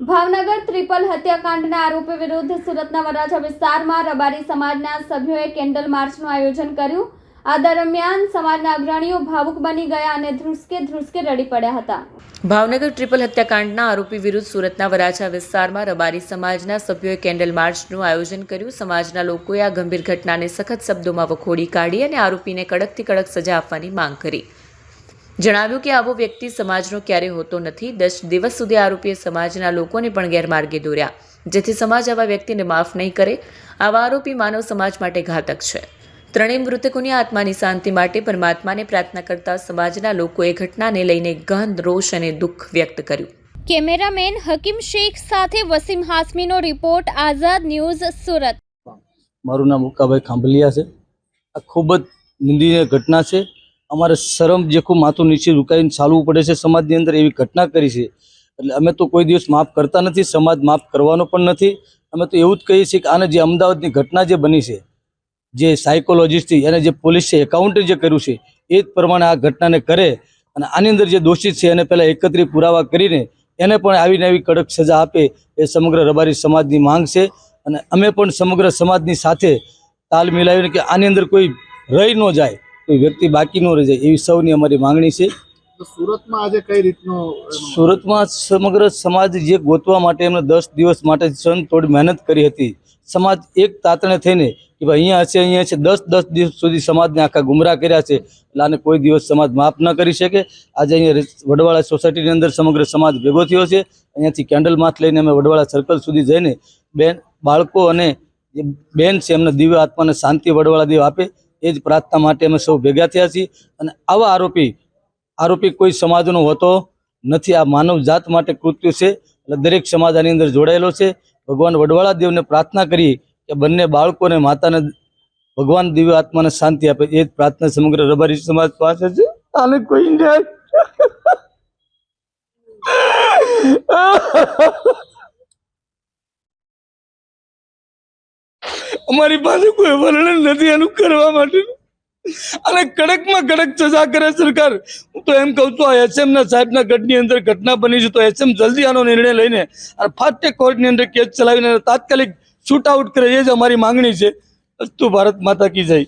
Bhavnagar triple હત્યાકાંડના આરોપી વિરુદ્ધ સુરતના વરાછા વિસ્તારમાં રબારી સમાજના સભ્યોએ કેન્ડલ માર્ચનું આયોજન કર્યું. આ દરમિયાન સમાજના અગ્રણીઓ ભાવુક બની ગયા અને ધ્રુસકે ધ્રુસકે રડી પડ્યા હતા. ભાવનગર ટ્રિપલ હત્યાકાંડના આરોપી વિરુદ્ધ સુરતના વરાછા વિસ્તારમાં રબારી સમાજના સભ્યોએ કેન્ડલ માર્ચનું આયોજન કર્યું. સમાજના લોકોએ આ ગંભીર ઘટનાને સખત શબ્દોમાં વખોડી કાઢી અને આરોપીને કડકથી કડક સજા આપવાની માંગ કરી. જણાવ્યું કે આવો વ્યક્તિ સમાજનો ક્યારેય હોતો નથી. દસ દિવસ સુધી આરોપીએ સમાજના લોકોને પણ ગેરમાર્ગે દોર્યા. જેથી સમાજ આવા વ્યક્તિને માફ નહીં કરે. આવા આરોપી માનવ સમાજ માટે ઘાતક છે. ત્રણેય મૃતકોની આત્માની શાંતિ માટે પરમાત્માને પ્રાર્થના કરતા સમાજના લોકોએ ઘટનાને લઈને ગહન રોષ અને દુઃખ વ્યક્ત કર્યું. કેમેરામેન હકીમ શેખ સાથે વસીમ હાસમીનો રિપોર્ટ આઝાદ ન્યૂઝ સુરત. મારું નામ ઉકાભાઈ ખાંભલિયા છે. આ ખૂબ જ નિંદનીય ઘટના છે. અમારે શરમ જેખું માથું નીચે ઝુકાવીને ચાલવું પડે છે સમાજની અંદર એવી ઘટના કરી છે. એટલે અમે તો કોઈ દિવસ માફ કરતા નથી, સમાજ માફ કરવાનો પણ નથી. અમે તો એવું જ કહીએ છીએ કે આને જે અમદાવાદની ઘટના જે બની છે, જે સાયકોલોજીસ્ટથી અને જે પોલીસે એકાઉન્ટે જે કર્યું છે, એ જ પ્રમાણે આ ઘટનાને કરે અને આની અંદર જે દોષિત છે એને પહેલાં એકત્રિત પુરાવા કરીને એને પણ આવીને આવી કડક સજા આપે એ સમગ્ર રબારી સમાજની માંગ છે. અને અમે પણ સમગ્ર સમાજની સાથે તાલ મિલાવીને કે આની અંદર કોઈ રહી ન જાય કોઈ વ્યક્તિ બાકી ન રહી જાય એવી સૌની અમારી માંગણી છે. સુરતમાં આજે કઈ રીતનું સુરતમાં સમગ્ર સમાજ જે ગોતવા માટે એમને દસ દિવસ માટે સન થોડી મહેનત કરી હતી. સમાજ એક તાતણે થઈને કે ભાઈ અહીંયા હશે અહીંયા છે દસ દસ દિવસ સુધી સમાજને આખા ગુમરાહ કર્યા છે. એટલે આને કોઈ દિવસ સમાજ માફ ન કરી શકે. આજે અહીંયા વડવાળા સોસાયટીની અંદર સમગ્ર સમાજ ભેગો થયો છે. અહીંયાથી કેન્ડલ માથ લઈને અમે વડવાળા સર્કલ સુધી જઈને બેન બાળકો અને જે બેન છે એમને દિવ્ય આત્માને શાંતિ વડવાળા દેવ આપે. એ જ પ્રાર્થના માટે અમે સૌ ભેગા થયા છીએ. અને આવા આરોપી આરોપી કોઈ સમાજનો હોતો નથી. આ માનવ જાત માટે કૃત્ય છે. એટલે દરેક સમાજ આની અંદર જોડાયેલો છે. ભગવાન વડવાળા દેવને પ્રાર્થના કરી કે બંને બાળકોને માતાને ભગવાન દિવ્ય આત્માને શાંતિ આપે. એ જ પ્રાર્થના સમગ્ર રબારી સમાજ પાસે છે. આને કોઈ ન્યાય. અમારી પાસે કોઈ વર્ણન નથી એનું કરવા માટે. અને કડકમાં કડક સજા કરે સરકાર. હું તો એમ કહું છું, આ એસએમના સાહેબના ગઢની અંદર ઘટના બની છે, તો એસએમ જલ્દી આનો નિર્ણય લઈને અને ફાસ્ટ કોર્ટની અંદર કેસ ચલાવીને તાત્કાલિક શૂટ આઉટ કરે, એ જ અમારી માંગણી છે. અસ્તુ ભારત માતા કી જય.